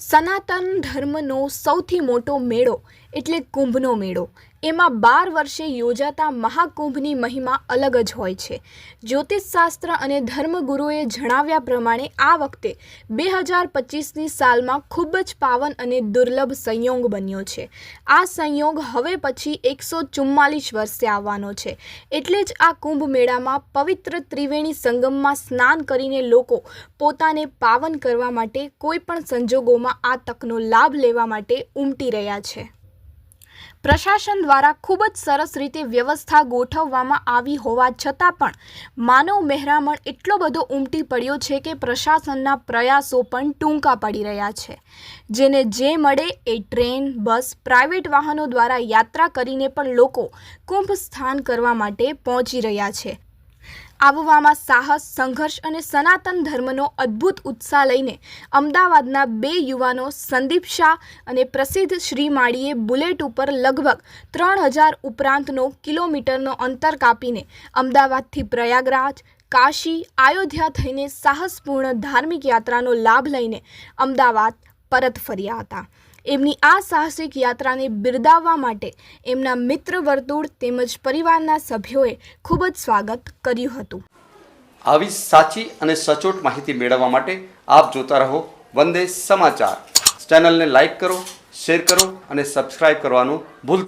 સનાતન ધર્મનો સૌથી મોટો મેળો એટલે કુંભનો મેળો. એમાં બાર વર્ષે યોજાતા મહાકુંભની મહિમા અલગ જ હોય છે. જ્યોતિષશાસ્ત્ર અને ધર્મગુરુએ જણાવ્યા પ્રમાણે આ વખતે બે હજાર પચીસની સાલમાં ખૂબ જ પાવન અને દુર્લભ સંયોગ બન્યો છે. આ સંયોગ હવે પછી એકસો ચુમ્માલીસ વર્ષે આવવાનો છે. એટલે જ આ કુંભ મેળામાં પવિત્ર ત્રિવેણી સંગમમાં સ્નાન કરીને લોકો પોતાને પાવન કરવા માટે કોઈપણ સંજોગોમાં આ તકનો લાભ લેવા માટે ઉમટી રહ્યા છે. પ્રશાસન દ્વારા ખૂબ જ સરસ રીતે વ્યવસ્થા ગોઠવવામાં આવી હોવા છતાં પણ માનવ મહેરામણ એટલો બધો ઉમટી પડ્યો છે કે પ્રશાસનના પ્રયાસો પણ ટૂંકા પડી રહ્યા છે. જેને જે મળે એ ટ્રેન, બસ, પ્રાઇવેટ વાહનો દ્વારા યાત્રા કરીને પણ લોકો કુંભ સ્થાન કરવા માટે પહોંચી રહ્યા છે. આવવામાં સાહસ, સંઘર્ષ અને સનાતન ધર્મનો અદ્ભુત ઉત્સાહ લઈને અમદાવાદના બે યુવાનો સંદીપ શાહ અને પ્રસિદ્ધ શ્રી માળીએ બુલેટ ઉપર લગભગ ત્રણ હજાર ઉપરાંતનો કિલોમીટરનો અંતર કાપીને અમદાવાદથી પ્રયાગરાજ, કાશી, અયોધ્યા થઈને સાહસપૂર્ણ ધાર્મિક યાત્રાનો લાભ લઈને અમદાવાદ પરત ફર્યા હતા. એમની આ સાહસિક યાત્રાને બિરદાવવા માટે એમના મિત્ર વર્તુળ તેમજ પરિવારના સભ્યોએ ખૂબ જ સ્વાગત કર્યું હતું. આવી સાચી અને સચોટ માહિતી મેળવવા માટે આપ જોતા રહો વંદે સમાચાર. ચેનલને લાઇક કરો, શેર કરો અને સબસ્ક્રાઇબ કરવાનું ભૂલતા